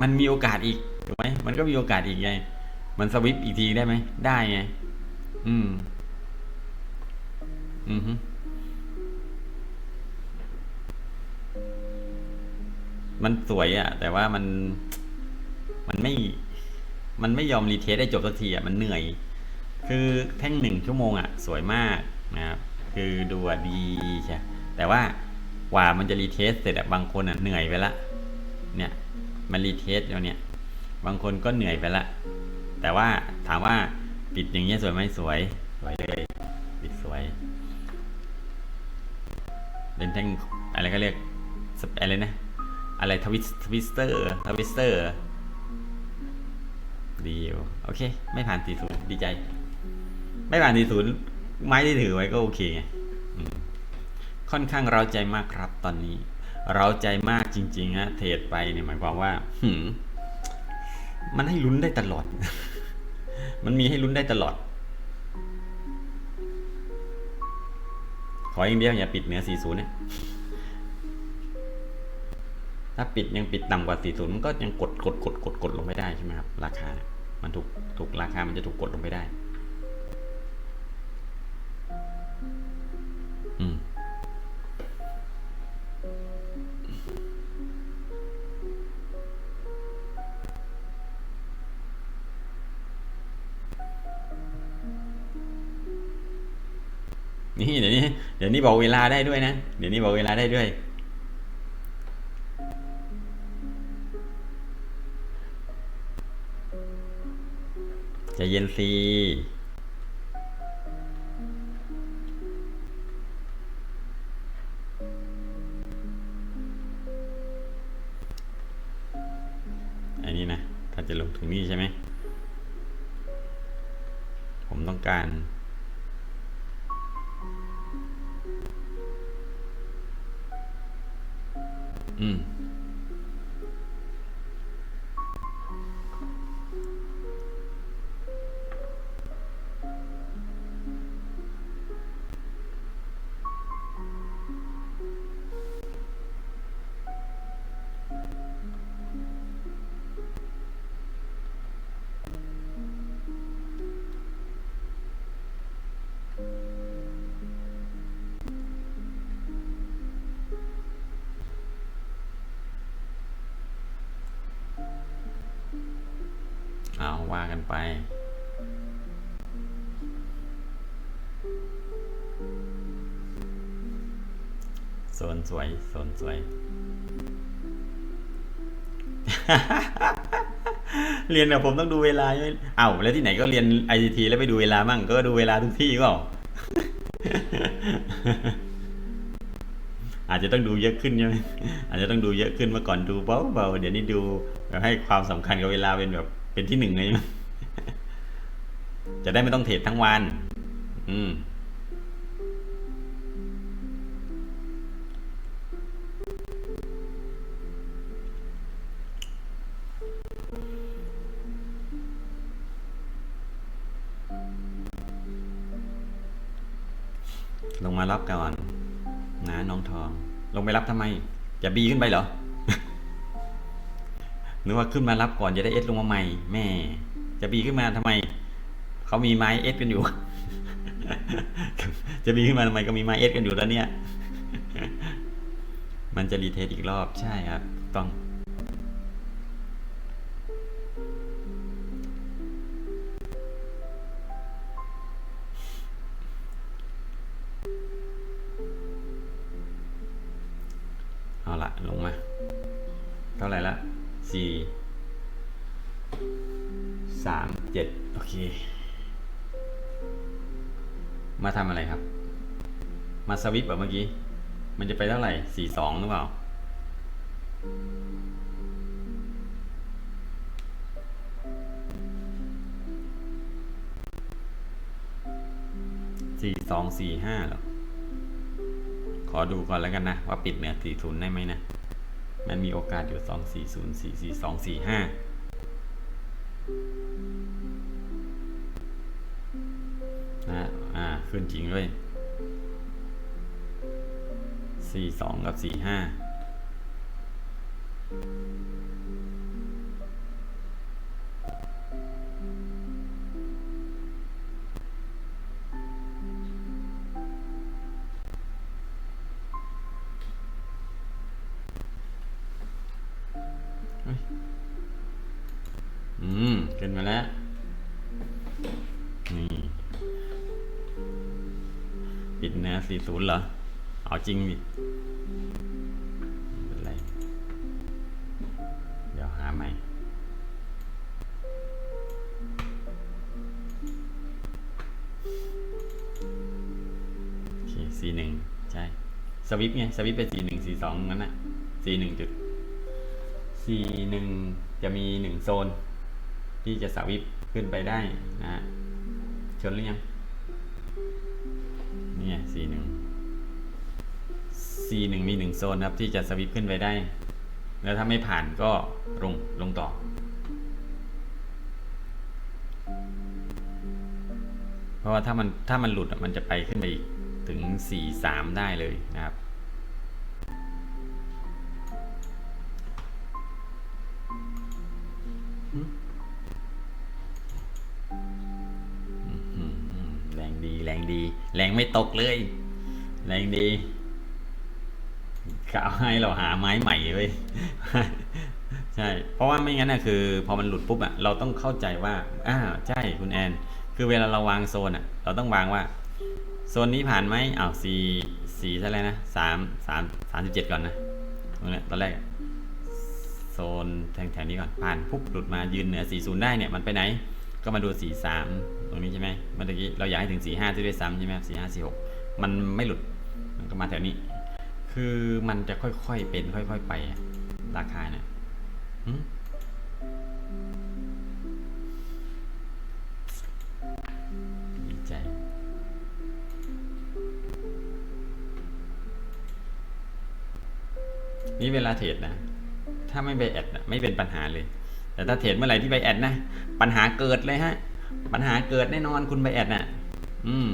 มันมีโอกาสอีกถูกไหมมันก็มีโอกาสอีกไง มันสวิปอีกทีได้ไหมได้ไง อืม อือฮึมันสวยอะแต่ว่ามันมันไม่ มันไม่ยอมรีเทสได้จบสักทีอะมันเหนื่อย คือแท่งหนึ่งชั่วโมงอะสวยมากนะครับคือดูดีใช่แต่ว่ากว่ามันจะรีเทสเสร็จอะบางคนอะเหนื่อยไปละเนี่ย มันรีเทสแล้วเนี่ย บางคนก็เหนื่อยไปละ แต่ว่าถามว่าปิดอย่างเงี้ยสวยไหมสวยสวยเลยปิดสวย เป็นแท่งอะไรก็เรียกสเปอะไรนะ อะไรทวิสทวิสเตอร์ทวิสเตอร์ดีอยู่โอเค ไม่ผ่านสี่ศูนย์ดีใจ ไม่ผ่านสี่ศูนย์ไม้ที่ถือไว้ก็โอเคไงค่อนข้างเราใจมากครับตอนนี้ เราใจมากจริงๆฮะเทรดไปเนี่ยหมายความว่าหืมมันให้ลุ้นได้ตลอด มันมีให้ลุ้นได้ตลอด ขออย่างเดียวอย่าปิดเหนือ 40นะถ้าปิดยังปิดต่ำกว่า 40 มันก็ยังกดกดกดกดกดลงไม่ได้ใช่ไหมครับ ราคา มันถูกถูกราคามันจะถูกกดลงไปได้ เดี๋ยวนี้บอกเวลาได้ด้วยนะ เดี๋ยวนี้บอกเวลาได้ด้วย จะเย็นซีอันนี้นะ ถ้าจะลงถึงนี่ใช่ไหม ผมต้องการ อื ว่ากันไป โซนสวย โซนสวย เรียนแบบผมต้องดูเวลาใช่ไหมเอ้าแล้วที่ไหนก็เรียน ICT แล้วไปดูเวลามั่ง ก็ดูเวลาทุกที่ก็อาจจะต้องดูเยอะขึ้นใช่ไหมอาจจะต้องดูเยอะขึ้นเมื่อก่อนดูเบาๆเดี๋ยวนี้ดูแบบให้ความสำคัญกับเวลาเป็นแบบ เป็นที่หนึ่งเลยจะได้ไม่ต้องเทรดทั้งวัน อืม ลงมารับก่อนนะน้องทอง ลงไปรับทำไม จะบีขึ้นไปเหรอ นึกว่าขึ้นมารับก่อนจะได้เอสลงมาใหม่แม่ จะบีขึ้นมาทำไมเขามีไม้เอสกันอยู่ จะบีขึ้นมาทำไมก็มีไม้เอสกันอยู่แล้วเนี่ย มันจะรีเทสอีกรอบใช่ครับ ต้อง สวิปแบบเมื่อกี้ มันจะไปเท่าไหร่สี่สองหรือเปล่า สี่สองสี่ห้าเหรอ ขอดูก่อนแล้วกันนะ ว่าปิดเหนือสี่ศูนย์ได้ไหมนะ มันมีโอกาสอยู่สองสี่ศูนย์สี่สี่สองสี่ห้านะ อ่า ขึ้นจริงด้วย สี่สองกับสี่ห้าอืมขึ้นมาแล้ว นี่ปิดแนว40 เหรอ เอาจริงดิเป็นไร เดี๋ยวหาใหม่ โอเคสีหนึ่งใช่ สวิปไง สวิปไปสีหนึ่งสีสองงั้นน่ะสีหนึ่งจุดสีหนึ่งจะมีหนึ่งโซน ที่จะสวิปขึ้นไปได้นะชนหรือยังนี่ไงสีหนึ่ง สี่หนึ่งมีหนึ่งโซนนะครับ ที่จะสวิปขึ้นไปได้ แล้วถ้าไม่ผ่านก็ลงลงต่อ เพราะว่าถ้ามันถ้ามันหลุดมันจะไปขึ้นไปอีกถึงสี่สามได้เลยนะครับแรงดีแรงดี แรงไม่ตกเลย แรงดี กะเอาให้เราหาไม้ใหม่เว้ยใช่ เพราะว่าไม่งั้นนะคือ พอมันหลุดปุ๊บอะเราต้องเข้าใจว่าอ่าใช่คุณแอน คือเวลาเราวางโซนอะเราต้องวางว่า โซนนี้ผ่านไหมอ้าวสี่สี่เท่าไรนะสามสามสามสิบเจ็ดก่อนนะตรงนี้ตอนแรกโซนแถวๆนี้ก่อนผ่านปุ๊บหลุดมายืนเหนือสี่ศูนย์ได้เนี่ยมันไปไหน ก็มาดูสี่สามตรงนี้ใช่ไหมเมื่อกี้เราอยากให้ถึงสี่ห้าด้วยซ้ำใช่ไหมสี่ห้าสี่หกมันไม่หลุดมันก็มาแถวนี้ คือมันจะค่อยๆเป็นค่อยๆไปราคาเนี่ยดีใจ นี่เวลาเทรดนะ ถ้าไม่ไปแอดนะไม่เป็นปัญหาเลย แต่ถ้าเทรดเมื่อไหร่ที่ไปแอดนะ ปัญหาเกิดเลยฮะ ปัญหาเกิดแน่นอนคุณไปแอดน่ะ อืม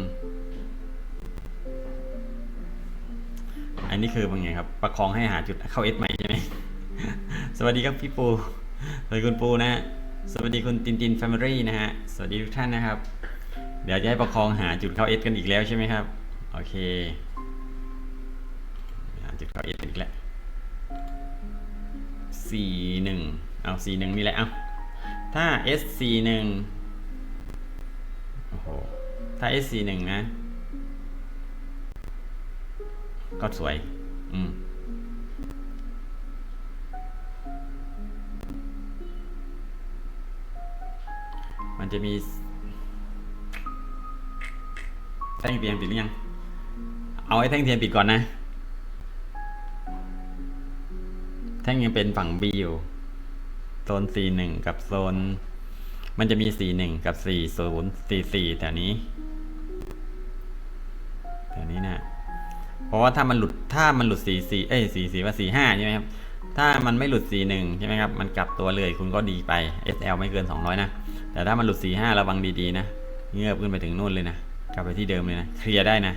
อันนี้คือเป็นไงครับ ประคองให้หาจุดเข้าเอสใหม่ใช่ไหมสวัสดีครับพี่ปูสวัสดีคุณปูนะสวัสดีคุณตินตินแฟมิลี่นะฮะ สวัสดีทุกท่านนะครับ เดี๋ยวจะให้ประคองหาจุดเข้าเอสกันอีกแล้วใช่ไหมครับ โอเค หาจุดเข้าเอสอีกแล้วสี่หนึ่งเอาสี่หนึ่งนี่แหละ เอาถ้า S สี่หนึ่งโอ้โห ถ้า S สี่หนึ่งนะ ก็สวย อืมมันจะมีแท่งเทียนปิดหรือยัง เอาไอ้แท่งเทียนปิดก่อนนะ แท่งยังเป็นฝั่ง B อยู่ โซน C1 กับโซน มันจะมี C1 กับ40 44แถวนี้ เพราะว่าถ้ามันหลุดถ้ามันหลุด44เอ้ย44ว่า45ใช่ไหมครับถ้ามันไม่หลุด41ใช่ไหมครับมันกลับตัวเลยคุณก็ดีไป SL ไม่เกิน 200 นะ แต่ถ้ามันหลุด45ระวังดีๆนะ เงือบขึ้นไปถึงนู่นเลยนะ กลับไปที่เดิมเลยนะ เคลียร์ได้นะ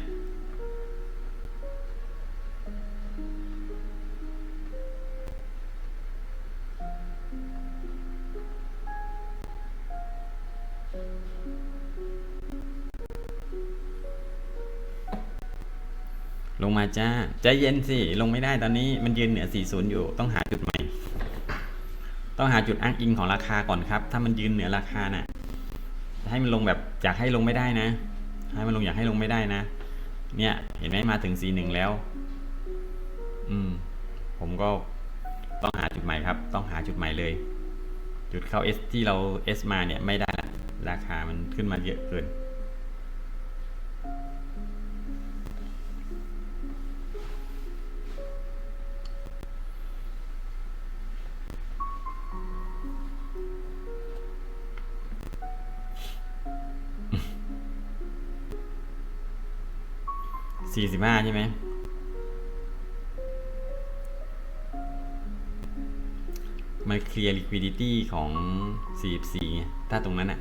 จ้าใจเย็นสิ ลงไม่ได้ตอนนี้มันยืนเหนือ 40 อยู่ ต้องหาจุดใหม่ ต้องหาจุดอ้างอิงของราคาก่อนครับ ถ้ามันยืนเหนือราคาน่ะให้มันลงแบบอยากให้ลงไม่ได้นะ ให้มันลงอยากให้ลงไม่ได้นะ เนี่ย เห็นไหมมาถึง 41 แล้ว อืม ผมก็ต้องหาจุดใหม่ครับ ต้องหาจุดใหม่เลย จุดเข้า S ที่เรา S มาเนี่ยไม่ได้ละราคามันขึ้นมาเยอะเกิน บห้าใช่ไหมมันเคลียร์ liquidity ของ 44ไงถ้าตรงนั้นอะ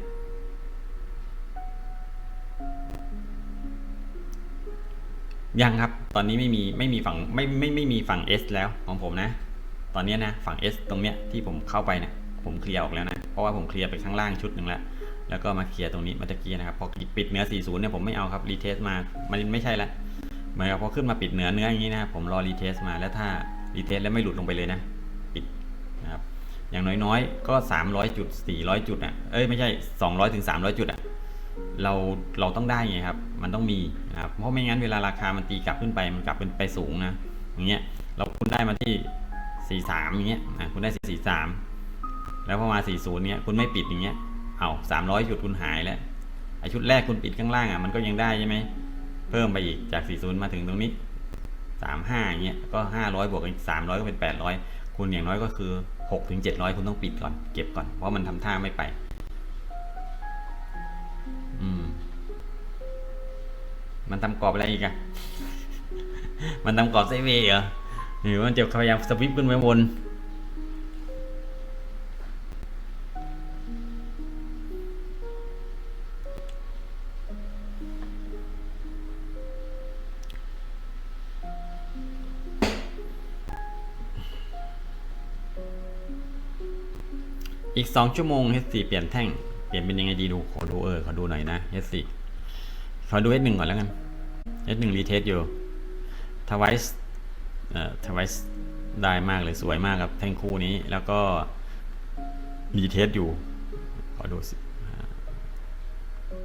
ยังครับ ตอนนี้ไม่มีไม่มีฝั่งไม่ไม่ไม่มีฝั่ง S แล้วของผมนะ ตอนนี้นะฝั่ง S ตรงเนี้ยที่ผมเข้าไปเนี่ยผมเคลียร์ออกแล้วนะ เพราะว่าผมเคลียร์ไปข้างล่างชุดหนึ่งแล้ว แล้วก็มาเคลียร์ตรงนี้เมื่อตะกี้นะครับ พอปิดเนื้อ 40 เนี่ยผมไม่เอาครับ รีเทสมา มันไม่ใช่ละ เหมือนกับพอขึ้นมาปิดเนื้อเนื้ออย่างนี้นะครับผมรอรีเทสมาแล้วถ้ารีเทสแล้วไม่หลุดลงไปเลยนะ ปิดนะครับอย่างน้อยๆ ก็ 300จุด400 จุดอะเอ้ยไม่ใช่ 200ถึง300 จุดอะเราเราต้องได้ไงครับมันต้องมีนะครับเพราะไม่งั้นเวลาราคามันตีกลับขึ้นไปมันกลับเป็นไปสูงนะอย่างเงี้ยเราคุณได้มาที่ 43อย่างเงี้ยอะคุณได้43 แล้วพอมา 40เนี้ยคุณไม่ปิดอย่างเงี้ยเอา300 จุดคุณหายแล้วไอชุดแรกคุณปิดข้างล่างอะมันก็ยังได้ใช่ไหม เพิ่มไปอีกจาก 40 มาถึงตรงนี้ 35อย่างเงี้ยก็ 500 บวกอีก300 ก็เป็น 800 คุณอย่างน้อยก็คือ 6 ถึง 700 คุณต้องปิดก่อน เก็บก่อน เพราะมันทำท่าไม่ไป อืม มันทำกรอบอะไรอีกอะ มันทำกรอบไซเวย์เหรอ หรือมันจะพยายามสวิปขึ้นไปบน อีกสองชั่วโมง H4 เปลี่ยนแท่ง เปลี่ยนเป็นยังไงดีดูขอดูเออขอดูหน่อยนะ H4 ขอดู H1 ก่อนแล้วกัน H1 รีเทสอยู่ทวายส์เอ่อทวายส์ได้มากเลยสวยมากครับแท่งคู่นี้แล้วก็รีเทสอยู่ ขอดูสิ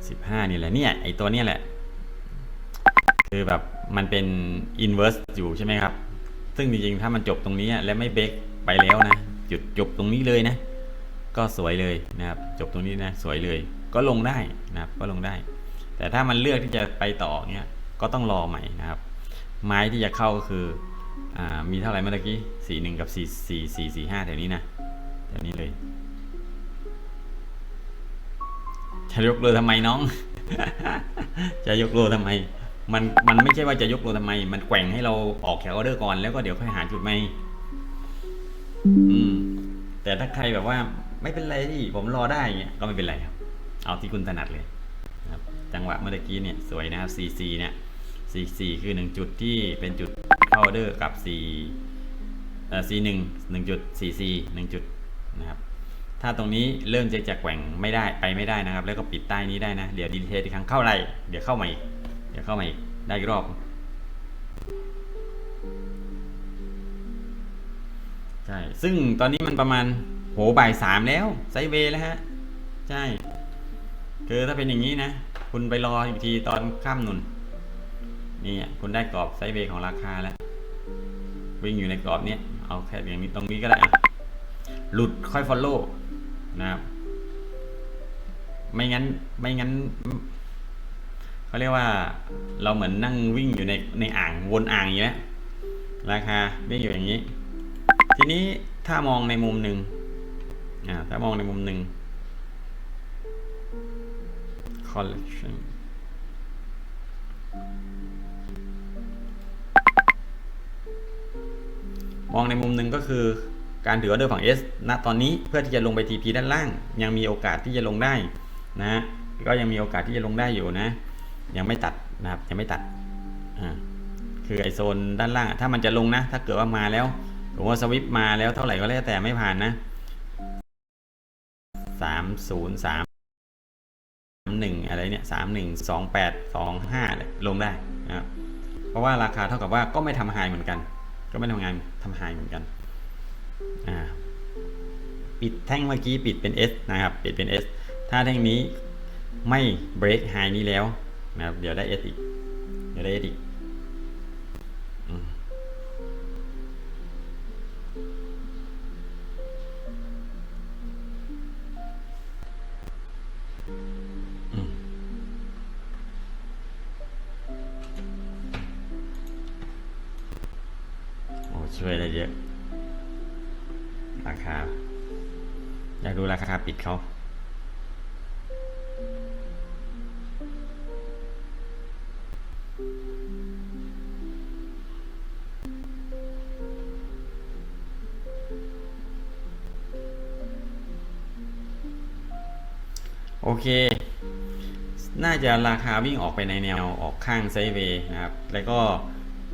สิบห้านี่แหละเนี่ยไอตัวเนี้ยแหละ คือแบบมันเป็น inverse อยู่ใช่ไหมครับ ซึ่งจริงๆ ถ้ามันจบตรงนี้และไม่เบรกไปแล้วนะ จุดจบตรงนี้เลยนะ ก็สวยเลยนะครับ จบตรงนี้นะสวยเลย ก็ลงได้นะครับ ก็ลงได้ แต่ถ้ามันเลือกที่จะไปต่อเงี้ยก็ต้องรอใหม่นะครับ ไม้ที่จะเข้าก็คืออมีเท่าไหร่เมื่อกี้สี่หนึ่งกับสี่สี่สี่สี่ห้าแถวนี้นะแถวนี้เลยจะยกโลทำไมน้อง จะยกโลทำไม มันมันไม่ใช่ว่าจะยกโลทำไม มันแกว่งให้เราออกแถวออเดอร์ก่อนแล้วก็เดี๋ยวค่อยหาจุดใหม่อืมแต่ถ้าใครแบบว่า ไม่เป็นไรที่ผมรอได้เงี้ยก็ไม่เป็นไรครับเอาที่คุณถนัดเลยนะครับจังหวะเมื่อกี้เนี่ยสวยนะครับ CC เนี่ย CC คือหนึ่งจุดที่เป็นจุดเข้าเดอร์กับ C เอ่อ C1 หนึ่งจุด CC หนึ่งจุดนะครับถ้าตรงนี้เริ่มจะจะแกว่งไม่ได้ไปไม่ได้นะครับ แล้วก็ปิดใต้นี้ได้นะ เดี๋ยวดีเทสอีกครั้งเข้าไรเดี๋ยวเข้ามาอีกเดี๋ยวเข้ามาอีกได้อีกรอบใช่ซึ่งตอนนี้มันประมาณ โหบ่ายสามแล้วไซเวย์แล้วฮะ ใช่ คือถ้าเป็นอย่างนี้นะ คุณไปรออีกทีตอนค่ำนุนนี่คุณได้กรอบไซเวย์ของราคาแล้ว วิ่งอยู่ในกรอบเนี้ยเอาแค่อย่างนี้ตรงนี้ก็ได้อะหลุดค่อยฟอลโล่นะครับ ไม่งั้นไม่งั้นเขาเรียกว่าเราเหมือนนั่งวิ่งอยู่ในในอ่างวนอ่างอย่างนี้แหละราคาวิ่งอยู่อย่างนี้ ทีนี้ถ้ามองในมุมหนึ่ง อ่าถ้ามองในมุมหนึ่ง collection มองในมุมหนึ่งก็คือการถือออเดอร์ฝั่ง S ณตอนนี้เพื่อที่จะลงไป TP ด้านล่าง ยังมีโอกาสที่จะลงได้นะ ก็ยังมีโอกาสที่จะลงได้อยู่นะ ยังไม่ตัดนะครับยังไม่ตัดอ่าคือไอโซนด้านล่าง ถ้ามันจะลงนะ ถ้าเกิดว่ามาแล้วผมว่าสวิปมาแล้วเท่าไหร่ก็แล้วแต่ไม่ผ่านนะ สามศูนย์สามหนึ่งอะไรเนี่ยสามหนึ่งสองแปดสองห้าลงได้นะครับเพราะว่าราคาเท่ากับว่าก็ไม่ทำไฮเหมือนกัน ก็ไม่ทำงานทำไฮเหมือนกันอ่าปิดแท่งเมื่อกี้ปิดเป็น S นะครับ ปิดเป็น S ถ้าแท่งนี้ไม่ break high นี้แล้วนะครับเดี๋ยวได้ S อีกเดี๋ยวได้ S อีก เขาโอเค น่าจะราคาวิ่งออกไปในแนวออกข้างไซเวย์นะครับ แล้วก็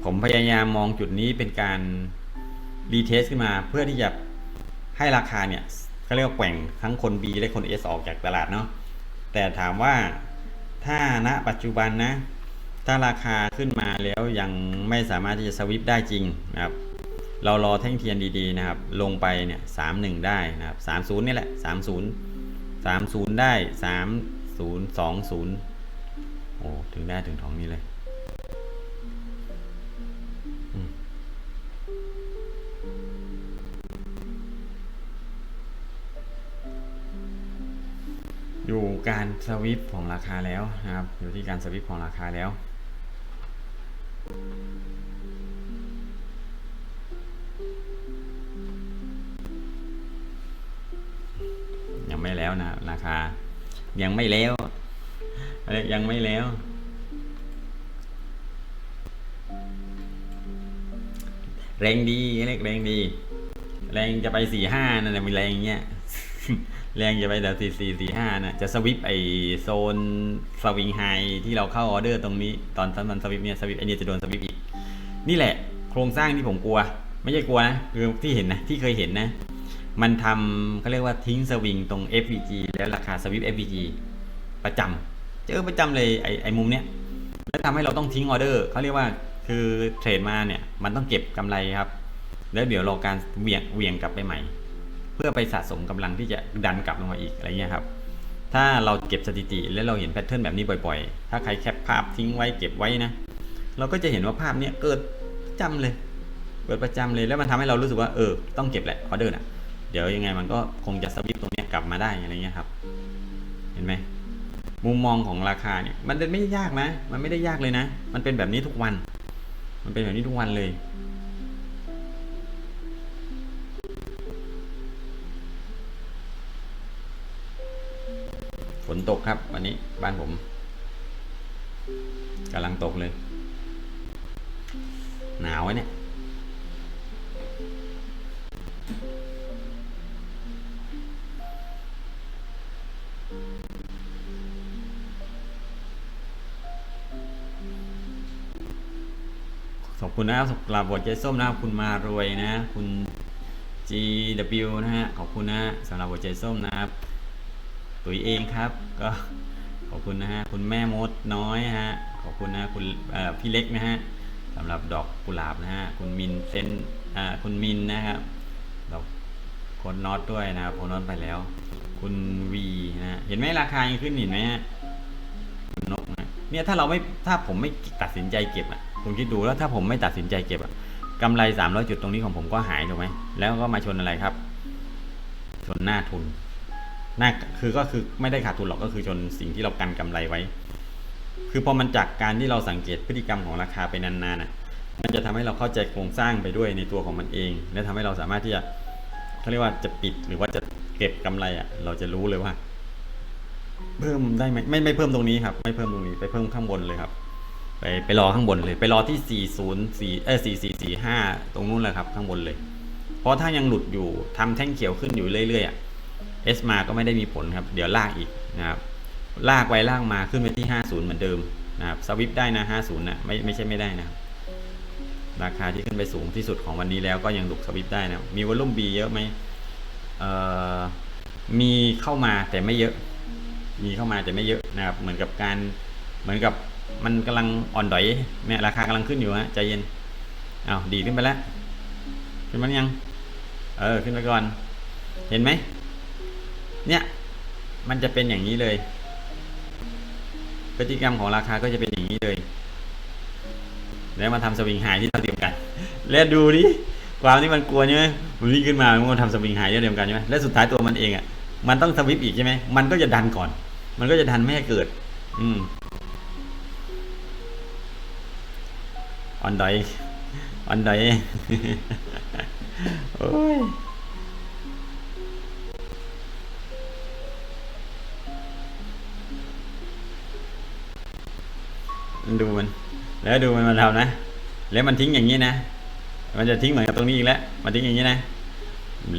ผมพยายามมองจุดนี้เป็นการรีเทสขึ้นมาเพื่อที่จะให้ราคาเนี่ย เขาเรียกว่าแกว่งทั้งคน B และคน S ออกจากตลาดเนาะแต่ถามว่าถ้าณปัจจุบันนะ ถ้าราคาขึ้นมาแล้วยังไม่สามารถที่จะสวิปได้จริงนะครับ เรารอแท่งเทียนดีๆนะครับ ลงไปเนี่ยสามหนึ่งได้นะครับสามศูนย์นี่แหละสามศูนย์สามศูนย์ได้สามศูนย์สองศูนย์โอ้ถึงได้ถึงท้องนี้เลย อยู่การสวิปของราคาแล้วนะครับ อยู่ที่การสวิปของราคาแล้ว ยังไม่แล้วนะราคา ยังไม่แล้วยังไม่แล้ว แรงดีเรียกแรงดี แรงจะไปสี่ห้านั่นแหละมีแรงเงี้ย แรงจะไปแต่สี่สี่สี่ห้านะจะสวิปไอโซนสวิงไฮที่เราเข้าออเดอร์ตรงนี้ตอนตอนมันสวิปเนี่ยสวิปไอเนี่ยจะโดนสวิปอีก นี่แหละ โครงสร้างที่ผมกลัว ไม่ใช่กลัวนะคือที่เห็นนะที่เคยเห็นนะ มันทำเขาเรียกว่าทิ้งสวิงตรง FVG แล้วราคาสวิป FVG ประจำเจอประจำเลยไอไอมุมเนี้ยแล้วทำให้เราต้องทิ้งออเดอร์เขาเรียกว่าคือเทรดมาเนี่ยมันต้องเก็บกำไรครับ แล้วเดี๋ยวรอการเหวี่ยงเหวี่ยงกลับไปใหม่ พื่อไปสะสมกำลังที่จะดันกลับลงมาอีกอะไรเงี้ยครับ ถ้าเราเก็บสถิติแล้วเราเห็นแพทเทิร์นแบบนี้บ่อยๆ ถ้าใครแคปภาพทิ้งไว้เก็บไว้นะ เราก็จะเห็นว่าภาพเนี้ยเกิดประจำเลย เกิดประจำเลยแล้วมันทำให้เรารู้สึกว่าเออต้องเก็บแหละออเดอร์น่ะเดี๋ยวยังไงมันก็คงจะสวิปตรงเนี้ยกลับมาได้อะไรเงี้ยครับ เห็นไหมมุมมองของราคาเนี่ยมันไม่ยากนะ มันไม่ได้ยากเลยนะ มันเป็นแบบนี้ทุกวัน มันเป็นแบบนี้ทุกวันเลย ฝนตกครับ วันนี้บ้านผมกำลังตกเลย หนาวอะเนี่ย ขอบคุณนะครับสำหรับบทเจส้มนะครับคุณมารวยนะ คุณ GW นะฮะ ขอบคุณนะสำหรับบทเจส้มนะครับ ตุ๋ยเองครับ ก็ขอบคุณนะฮะคุณแม่มดน้อยฮะขอบคุณนะคุณพี่เล็กนะฮะสำหรับดอกกุหลาบนะฮะคุณมินเซนคุณมินนะครับดอกคนน็อตด้วยนะครับโคนน็อตไปแล้ว คุณวีนะเห็นไหมราคายังขึ้นเห็นไหมฮะคุณนกนะเนี่ยถ้าเราไม่ถ้าผมไม่ตัดสินใจเก็บอะคุณคิดดูแล้วถ้าผมไม่ตัดสินใจเก็บอะกำไรสามร้อยจุดตรงนี้ของผมก็หายถูกไหมแล้วก็มาชนอะไรครับ ชนหน้าทุน น้าคือก็คือไม่ได้ขาดทุนหรอกก็คือชนสิ่งที่เรากันกำไรไว้ คือพอมันจากการที่เราสังเกตพฤติกรรมของราคาไปนานๆน่ะ มันจะทำให้เราเข้าใจโครงสร้างไปด้วยในตัวของมันเอง และทำให้เราสามารถที่จะเขาเรียกว่าจะปิดหรือว่าจะเก็บกำไรอะ เราจะรู้เลยว่า เพิ่มได้ไหมไม่ไม่เพิ่มตรงนี้ครับ ไม่เพิ่มตรงนี้ไปเพิ่มข้างบนเลยครับ ไปไปรอข้างบนเลย ไปรอที่ 404เออ4445 ตรงนู้นเลยครับ ข้างบนเลย เพราะถ้ายังหลุดอยู่ทำแท่งเขียวขึ้นอยู่เรื่อยๆอะ เอสมาก็ไม่ได้มีผลครับ เดี๋ยวลากอีกนะครับลากไปลากมาขึ้นไปที่ 50 เหมือนเดิมนะครับสวิปได้นะ 50นะไม่ไม่ใช่ไม่ได้นะราคาที่ขึ้นไปสูงที่สุดของวันนี้แล้วก็ยังหลุดสวิปได้นะมีวอลลุ่ม B เยอะไหมเอ่อมีเข้ามาแต่ไม่เยอะ มีเข้ามาแต่ไม่เยอะนะครับ เหมือนกับการเหมือนกับมันกำลังอ่อนดอยเนี่ยราคากำลังขึ้นอยู่ฮะใจเย็นอ้าวดีขึ้นไปแล้วขึ้นมาหรือยัง เออขึ้นไปก่อน เห็นไหม เนี่ยมันจะเป็นอย่างนี้เลย พฤติกรรมของราคาก็จะเป็นอย่างนี้เลย แล้วมาทำสวิงไฮที่เราเตรียมกัน แล้วดูดิความที่มันกลัวใช่ไหมมันวิ่งขึ้นมามันก็ทำสวิงไฮที่เราเตรียมกันใช่ไหมและสุดท้ายตัวมันเองอะมันต้องสวิปอีกใช่ไหมมันก็จะดันก่อน มันก็จะดันไม่ให้เกิด อืมออนดอยออนดอยโอ้ย ดูมัน แล้วดูมันมาทำนะ แล้วมันทิ้งอย่างนี้นะ มันจะทิ้งเหมือนกับตรงนี้อีกแล้ว มันทิ้งอย่างนี้นะ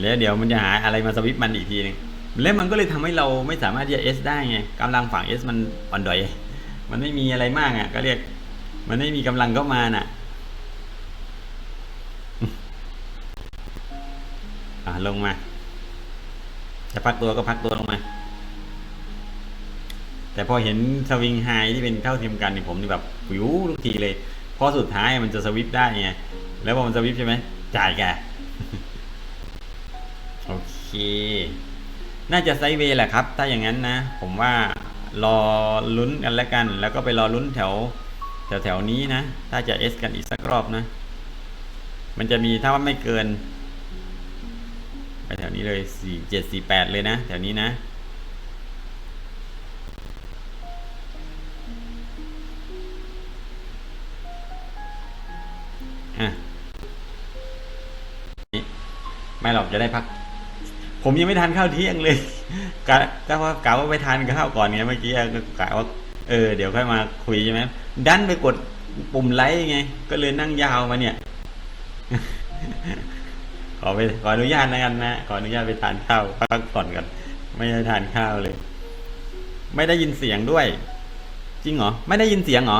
แล้วเดี๋ยวมันจะหาอะไรมาสวิปมันอีกทีนึงแล้วมันก็เลยทำให้เราไม่สามารถที่จะเอสได้ไงกำลังฝั่งเอสมันอ่อนดอย มันไม่มีอะไรมากอะ ก็เรียก มันไม่มีกำลังเข้ามาน่ะอะลงมา จะพักตัวก็พักตัวลงมา แต่พอเห็นสวิงไฮที่เป็นเท่าเทียมกันนี่ผมนี่แบบวิวทุกทีเลย เพราะสุดท้ายมันจะสวิปได้ไง แล้วพอมันสวิปใช่ไหมจ่ายแกโอเค น่าจะไซด์เวย์แหละครับ ถ้าอย่างนั้นนะ ผมว่ารอลุ้นกันแล้วกัน แล้วก็ไปรอลุ้นแถว แถวแถวๆนี้นะ ถ้าจะเอสกันอีกสักรอบนะ มันจะมีถ้าว่าไม่เกิน ไปแถวนี้เลยสี่เจ็ดสี่แปดเลยนะ แถวนี้นะอะ จะได้พัก ผมยังไม่ทานข้าวเที่ยงเลยกะก็ว่ากะว่าไปทานข้าวก่อนไงเมื่อกี้กะว่าเออเดี๋ยวค่อยมาคุยใช่ไหมดันไปกดปุ่มไลค์ไง ก็เลยนั่งยาวมาเนี่ย ขอไปขออนุญาตนะกันนะขออนุญาตไปทานข้าวพักผ่อนก่อนไม่ได้ทานข้าวเลย ไม่ได้ยินเสียงด้วย จริงเหรอ ไม่ได้ยินเสียงเหรอ